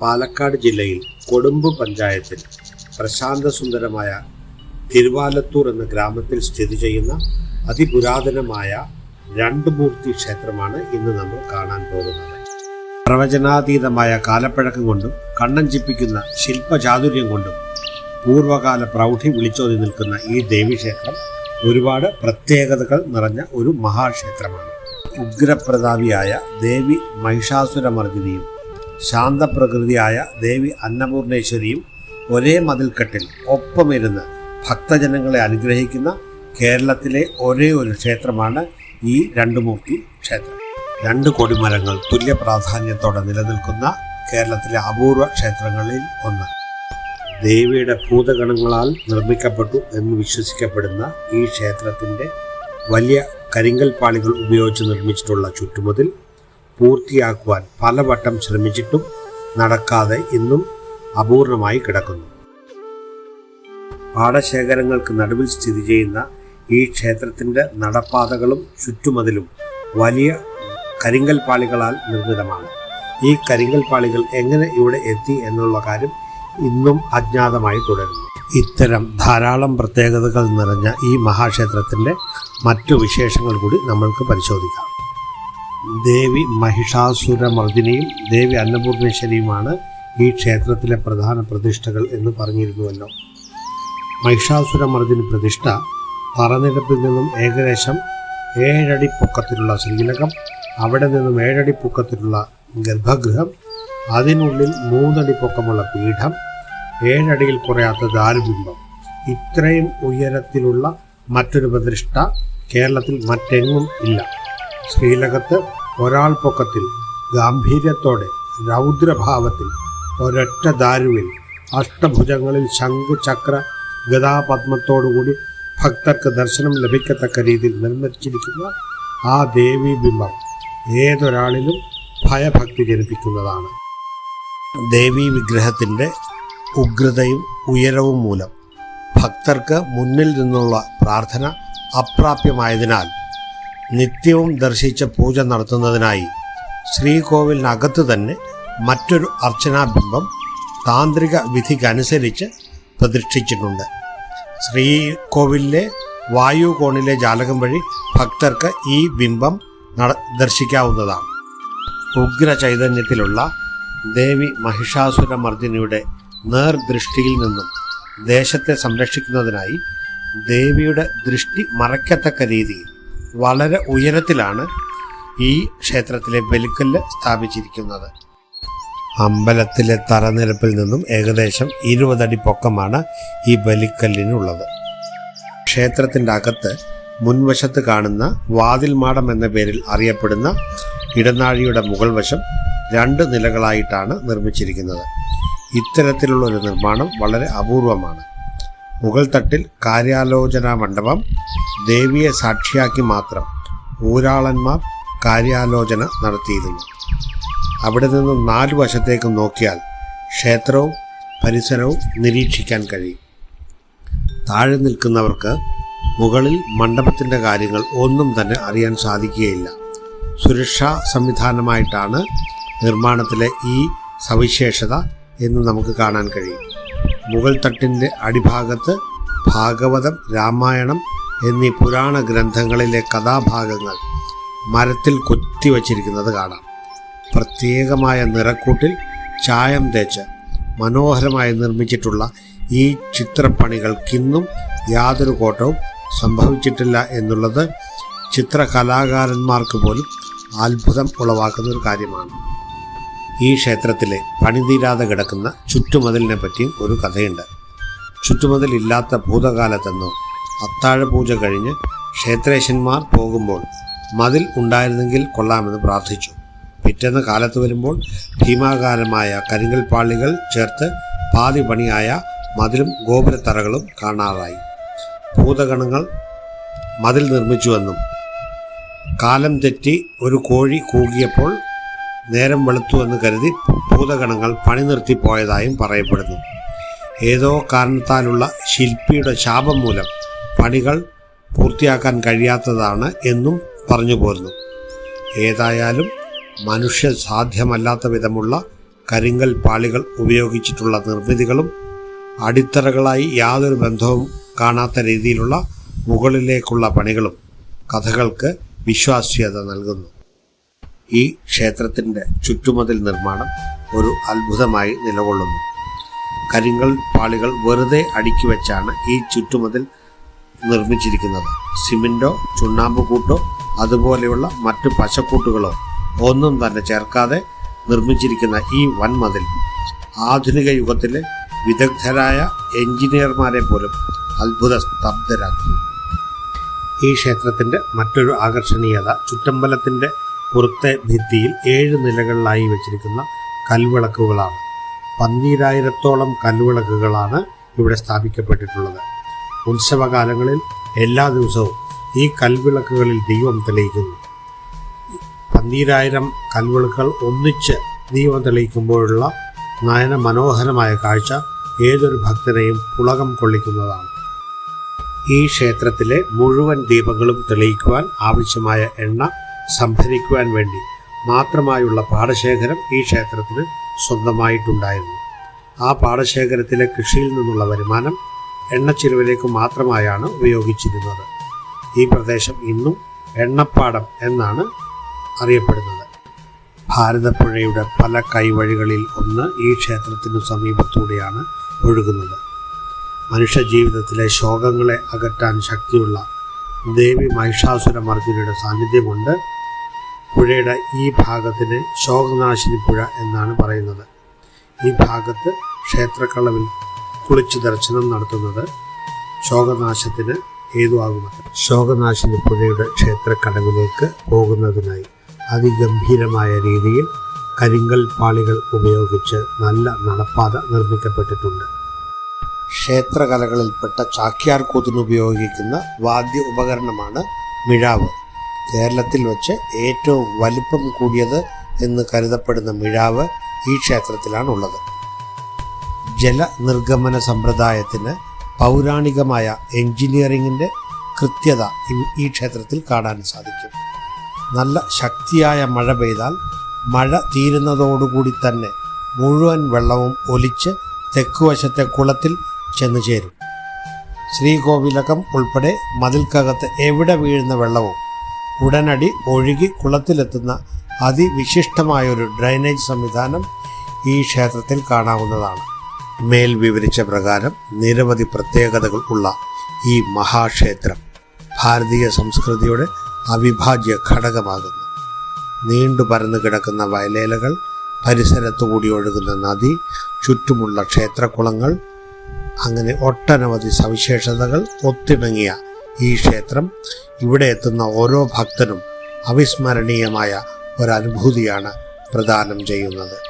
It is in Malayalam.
പാലക്കാട് ജില്ലയിൽ കൊടുമ്പ് പഞ്ചായത്തിൽ പ്രശാന്തസുന്ദരമായ തിരുവാലത്തൂർ എന്ന ഗ്രാമത്തിൽ സ്ഥിതി ചെയ്യുന്ന അതിപുരാതനമായ രണ്ട് മൂർത്തി ക്ഷേത്രമാണ് ഇന്ന് നമ്മൾ കാണാൻ പോകുന്നത്. പ്രവചനാതീതമായ കാലപ്പഴക്കം കൊണ്ടും കണ്ണഞ്ചിപ്പിക്കുന്ന ശില്പചാതുര്യം കൊണ്ടും പൂർവകാല പ്രൗഢി വിളിച്ചോതി നിൽക്കുന്ന ഈ ദേവീക്ഷേത്രം ഒരുപാട് പ്രത്യേകതകൾ നിറഞ്ഞ ഒരു മഹാക്ഷേത്രമാണ്. ഉഗ്രപ്രതാപിയായ ദേവി മഹിഷാസുരമർദിനിയും ശാന്തപ്രകൃതിയായ ദേവി അന്നപൂർണേശ്വരിയും ഒരേ മതിൽക്കെട്ടിൽ ഒപ്പമിരുന്ന് ഭക്തജനങ്ങളെ അനുഗ്രഹിക്കുന്ന കേരളത്തിലെ ഒരേ ഒരു ക്ഷേത്രമാണ് ഈ രണ്ടുമൂർത്തി ക്ഷേത്രം. രണ്ട് കൊടിമരങ്ങൾ തുല്യ പ്രാധാന്യത്തോടെ നിലനിൽക്കുന്ന കേരളത്തിലെ അപൂർവ ക്ഷേത്രങ്ങളിൽ ഒന്ന്. ദേവിയുടെ ഭൂതഗണങ്ങളാൽ നിർമ്മിക്കപ്പെട്ടു എന്ന് വിശ്വസിക്കപ്പെടുന്ന ഈ ക്ഷേത്രത്തിന്റെ വലിയ കരിങ്കൽ പാളികൾ ഉപയോഗിച്ച് നിർമ്മിച്ചിട്ടുള്ള ചുറ്റുമതിൽ പൂർത്തിയാക്കുവാൻ പലവട്ടം ശ്രമിച്ചിട്ടും നടക്കാതെ ഇന്നും അപൂർണമായി കിടക്കുന്നു. പാടശേഖരങ്ങൾക്ക് നടുവിൽ സ്ഥിതി ചെയ്യുന്ന ഈ ക്ഷേത്രത്തിന്റെ നടപ്പാതകളും ചുറ്റുമതിലും വലിയ കരിങ്കൽ പാളികളാൽ നിർമ്മിതമാണ്. ഈ കരിങ്കൽ പാളികൾ എങ്ങനെ ഇവിടെ എത്തി എന്നുള്ള കാര്യം ഇന്നും അജ്ഞാതമായി തുടരുന്നു. ഇത്തരം ധാരാളം പ്രത്യേകതകൾ നിറഞ്ഞ ഈ മഹാക്ഷേത്രത്തിന്റെ മറ്റു വിശേഷങ്ങൾ കൂടി നമ്മൾക്ക് പരിശോധിക്കാം. ദേവി മഹിഷാസുരമർദിനിയും ദേവി അന്നപൂർണേശ്വരിയുമാണ് ഈ ക്ഷേത്രത്തിലെ പ്രധാന പ്രതിഷ്ഠകൾ എന്ന് പറഞ്ഞിരുന്നുവല്ലോ മഹിഷാസുരമർദിനി പ്രതിഷ്ഠ തറനിരപ്പിൽ നിന്നും ഏകദേശം ഏഴടി പൊക്കത്തിലുള്ള ശ്രീലകം അവിടെ നിന്നും ഏഴടി പൊക്കത്തിലുള്ള ഗർഭഗൃഹം അതിനുള്ളിൽ മൂന്നടി പൊക്കമുള്ള പീഠം ഏഴടിയിൽ കുറയാത്ത ദാരുബിംബം. ഇത്രയും ഉയരത്തിലുള്ള മറ്റൊരു പ്രതിഷ്ഠ കേരളത്തിൽ മറ്റെങ്ങും ഇല്ല. ശ്രീലകത്ത് ഒരാൾ പൊക്കത്തിൽ ഗാംഭീര്യത്തോടെ രൗദ്രഭാവത്തിൽ ഒരൊറ്റ ദാരുവിൽ അഷ്ടഭുജങ്ങളിൽ ശംഖ് ചക്ര ഗതാപത്മത്തോടുകൂടി ഭക്തർക്ക് ദർശനം ലഭിക്കത്തക്ക രീതിയിൽ നിർമ്മിച്ചിരിക്കുന്ന ആ ദേവീബിംബം ഏതൊരാളിലും ഭയഭക്തി ജനിപ്പിക്കുന്നതാണ്. ദേവീ വിഗ്രഹത്തിന്റെ ഉഗ്രതയും ഉയരവും മൂലം ഭക്തർക്ക് മുന്നിൽ നിന്നുള്ള പ്രാർത്ഥന അപ്രാപ്യമായതിനാൽ നിത്യവും ദർശിച്ച പൂജ നടത്തുന്നതിനായി ശ്രീകോവിലിനകത്ത് തന്നെ മറ്റൊരു അർച്ചനാബിംബം താന്ത്രിക വിധിക്കനുസരിച്ച് പ്രതിഷ്ഠിച്ചിട്ടുണ്ട്. ശ്രീകോവിലിലെ വായുകോണിലെ ജാലകം വഴി ഭക്തർക്ക് ഈ ബിംബം നട ദർശിക്കാവുന്നതാണ്. ഉഗ്ര ചൈതന്യത്തിലുള്ള ദേവി മഹിഷാസുരമർദ്ദിനിയുടെ നേർദൃഷ്ടിയിൽ നിന്നും ദേശത്തെ സംരക്ഷിക്കുന്നതിനായി ദേവിയുടെ ദൃഷ്ടി മറയ്ക്കത്തക്ക രീതിയിൽ വളരെ ഉയരത്തിലാണ് ഈ ക്ഷേത്രത്തിലെ ബലിക്കല്ല് സ്ഥാപിച്ചിരിക്കുന്നത്. അമ്പലത്തിലെ തറനിരപ്പിൽ നിന്നും ഏകദേശം ഇരുപതടി പൊക്കമാണ് ഈ ബലിക്കല്ലിനുള്ളത് ക്ഷേത്രത്തിന്റെ അകത്ത് മുൻവശത്ത് കാണുന്ന വാതിൽമാടം എന്ന പേരിൽ അറിയപ്പെടുന്ന ഇടനാഴിയുടെ മുകൾ വശം രണ്ട് നിലകളായിട്ടാണ് നിർമ്മിച്ചിരിക്കുന്നത്. ഇത്തരത്തിലുള്ള ഒരു നിർമ്മാണം വളരെ അപൂർവമാണ്. മുകൾ തട്ടിൽ കാര്യാലോചനാ മണ്ഡപം ദേവിയെ സാക്ഷിയാക്കി മാത്രം ഊരാളന്മാർ കാര്യാലോചന നടത്തിയിരുന്നു. അവിടെ നിന്ന് നാലു വശത്തേക്കും നോക്കിയാൽ ക്ഷേത്രവും പരിസരവും നിരീക്ഷിക്കാൻ കഴിയും. താഴെ നിൽക്കുന്നവർക്ക് മുകളിൽ മണ്ഡപത്തിന്റെ കാര്യങ്ങൾ ഒന്നും തന്നെ അറിയാൻ സാധിക്കുകയില്ല. സുരക്ഷാ സംവിധാനമായിട്ടാണ് നിർമ്മാണത്തിലെ ഈ സവിശേഷത എന്ന് നമുക്ക് കാണാൻ കഴിയും. മുഗൾ തട്ടിന്റെ അടിഭാഗത്ത് ഭാഗവതം രാമായണം എന്നീ പുരാണ ഗ്രന്ഥങ്ങളിലെ കഥാഭാഗങ്ങൾ മരത്തിൽ കൊത്തിവച്ചിരിക്കുന്നത് കാണാം. പ്രത്യേകമായ നിറക്കൂട്ടിൽ ചായം തേച്ച് മനോഹരമായി നിർമ്മിച്ചിട്ടുള്ള ഈ ചിത്രപ്പണികൾക്കിന്നും യാതൊരു കോട്ടവും സംഭവിച്ചിട്ടില്ല എന്നുള്ളത് ചിത്രകലാകാരന്മാർക്ക് പോലും അത്ഭുതം ഉളവാക്കുന്ന ഒരു കാര്യമാണ്. ഈ ക്ഷേത്രത്തിലെ പണിതീരാതെ കിടക്കുന്ന ചുറ്റുമതിലിനെ പറ്റിയും ഒരു കഥയുണ്ട്. ചുറ്റുമതിലില്ലാത്ത ഭൂതകാലത്തെന്നോ അത്താഴ പൂജ കഴിഞ്ഞ് ക്ഷേത്രേശന്മാർ പോകുമ്പോൾ മതിൽ ഉണ്ടായിരുന്നെങ്കിൽ കൊള്ളാമെന്ന് പ്രാർത്ഥിച്ചു. പിറ്റേന്ന് കാലത്ത് വരുമ്പോൾ ഭീമാകാരമായ കരിങ്കൽ പാളികൾ ചേർത്ത് പാതി പണിയായ മതിലും ഗോപുരത്തറകളും കാണാറായി. ഭൂതഗണങ്ങൾ മതിൽ നിർമ്മിച്ചുവെന്നും കാലം തെറ്റി ഒരു കോഴി കൂകിയപ്പോൾ നേരം വെളുത്തുവെന്ന് കരുതി ഭൂതഗണങ്ങൾ പണി നിർത്തിപ്പോയതായും പറയപ്പെടുന്നു. ഏതോ കാരണത്താലുള്ള ശില്പിയുടെ ശാപം മൂലം പണികൾ പൂർത്തിയാക്കാൻ കഴിയാത്തതാണ് എന്നും പറഞ്ഞു പോരുന്നു. ഏതായാലും മനുഷ്യ സാധ്യമല്ലാത്ത വിധമുള്ള കരിങ്കൽ പാളികൾ ഉപയോഗിച്ചിട്ടുള്ള നിർമ്മിതികളും അടിത്തറകളായി യാതൊരു ബന്ധവും കാണാത്ത രീതിയിലുള്ള മുകളിലേക്കുള്ള പണികളും കഥകൾക്ക് വിശ്വാസ്യത നൽകുന്നു. ഈ ക്ഷേത്രത്തിന്റെ ചുറ്റുമതിൽ നിർമ്മാണം ഒരു അത്ഭുതമായി നിലകൊള്ളുന്നു. കരിങ്കൽ പാളികൾ വെറുതെ അടുക്കി വെച്ചാണ് ഈ ചുറ്റുമതിൽ നിർമ്മിച്ചിരിക്കുന്നത്. സിമെന്റോ ചുണ്ണാമ്പ് കൂട്ടോ അതുപോലെയുള്ള മറ്റു പശക്കൂട്ടുകളോ ഒന്നും തന്നെ ചേർക്കാതെ നിർമ്മിച്ചിരിക്കുന്ന ഈ വൻമതിൽ ആധുനിക യുഗത്തിലെ വിദഗ്ധരായ എഞ്ചിനീയർമാരെ പോലും അത്ഭുത സ്തബ്ധരാക്കി. ഈ ക്ഷേത്രത്തിന്റെ മറ്റൊരു ആകർഷണീയത ചുറ്റമ്പലത്തിന്റെ പുറത്തെ ഭിത്തിയിൽ ഏഴ് നിലകളിലായി വെച്ചിരിക്കുന്ന കൽവിളക്കുകളാണ്. പന്തിരായിരത്തോളം കൽവിളക്കുകളാണ് ഇവിടെ സ്ഥാപിക്കപ്പെട്ടിട്ടുള്ളത്. ഉത്സവകാലങ്ങളിൽ എല്ലാ ദിവസവും ഈ കൽവിളക്കുകളിൽ ദൈവം തെളിയിക്കുന്നു. പന്തീരായിരം കൽവിളക്കുകൾ ഒന്നിച്ച് ദൈവം തെളിയിക്കുമ്പോഴുള്ള നയന മനോഹരമായ കാഴ്ച ഏതൊരു ഭക്തനെയും പുളകം കൊള്ളിക്കുന്നതാണ്. ഈ ക്ഷേത്രത്തിലെ മുഴുവൻ ദീപങ്ങളും തെളിയിക്കുവാൻ ആവശ്യമായ എണ്ണ സംഭരിക്കുവാൻ വേണ്ടി മാത്രമായുള്ള പാടശേഖരം ഈ ക്ഷേത്രത്തിന് സ്വന്തമായിട്ടുണ്ടായിരുന്നു. ആ പാടശേഖരത്തിലെ കൃഷിയിൽ നിന്നുള്ള വരുമാനം എണ്ണച്ചിരുവിലേക്ക് മാത്രമായാണ് ഉപയോഗിച്ചിരുന്നത്. ഈ പ്രദേശം ഇന്നും എണ്ണപ്പാടം എന്നാണ് അറിയപ്പെടുന്നത്. ഭാരതപ്പുഴയുടെ പല കൈവഴികളിൽ ഒന്ന് ഈ ക്ഷേത്രത്തിനു സമീപത്തൂടെയാണ് ഒഴുകുന്നത്. മനുഷ്യജീവിതത്തിലെ ശോകങ്ങളെ അകറ്റാൻ ശക്തിയുള്ള ദേവി майഷാസുരമർദരിയുടെ സാന്നിധ്യം കൊണ്ട് പുഴയുടെ ഈ ഭാഗത്തിന് ശോകനാശിനി പുഴ എന്നാണ് പറയുന്നത്. ഈ ഭാഗത്ത് ക്ഷേത്രക്കളവിൽ കുളിച്ചു ദർശനം നടത്തുന്നത് ശോകനാശത്തിന് ഹേതുവാകുമത്ര. ശോകനാശിനി പുഴയുടെ ക്ഷേത്രക്കടവിലേക്ക് പോകുന്നതിനായി അതിഗംഭീരമായ രീതിയിൽ കരിങ്കൽ പാളികൾ ഉപയോഗിച്ച് നല്ല നടപ്പാത നിർമ്മിക്കപ്പെട്ടിട്ടുണ്ട്. ക്ഷേത്രകലകളിൽപ്പെട്ട ചാക്യാർ കൂത്തിന് ഉപയോഗിക്കുന്ന വാദ്യ ഉപകരണമാണ് മിഴാവ്. കേരളത്തിൽ വച്ച് ഏറ്റവും വലിപ്പം കൂടിയത് എന്ന് കരുതപ്പെടുന്ന മിഴാവ് ഈ ക്ഷേത്രത്തിലാണുള്ളത്. ജലനിർഗമന സമ്പ്രദായത്തിന് പൗരാണികമായ എഞ്ചിനീയറിംഗിന്റെ കൃത്യത ഈ ക്ഷേത്രത്തിൽ കാണാൻ സാധിക്കും. നല്ല ശക്തിയായ മഴ പെയ്താൽ മഴ തീരുന്നതോടുകൂടി തന്നെ മുഴുവൻ വെള്ളവും ഒലിച്ച് തെക്കുവശത്തെ കുളത്തിൽ ചെന്നു ചേരും. ശ്രീകോവിലകം ഉൾപ്പെടെ മതിൽക്കകത്ത് എവിടെ വീഴുന്ന വെള്ളവും ഉടനടി ഒഴുകി കുളത്തിലെത്തുന്ന അതിവിശിഷ്ടമായൊരു ഡ്രൈനേജ് സംവിധാനം ഈ ക്ഷേത്രത്തിൽ കാണാവുന്നതാണ്. മേൽ വിവരിച്ച പ്രകാരം നിരവധി പ്രത്യേകതകൾ ഉള്ള ഈ മഹാക്ഷേത്രം ഭാരതീയ സംസ്കൃതിയുടെ അവിഭാജ്യ ഘടകമാകുന്നു. നീണ്ടു പരന്നു കിടക്കുന്ന വയലേലകൾ പരിസരത്തുകൂടി ഒഴുകുന്ന നദി ചുറ്റുമുള്ള ക്ഷേത്രക്കുളങ്ങൾ അങ്ങനെ ഒട്ടനവധി സവിശേഷതകൾ ഒത്തിണങ്ങിയ ഈ ക്ഷേത്രം ഇവിടെ എത്തുന്ന ഓരോ ഭക്തനും അവിസ്മരണീയമായ ഒരനുഭൂതിയാണ് പ്രദാനം ചെയ്യുന്നത്.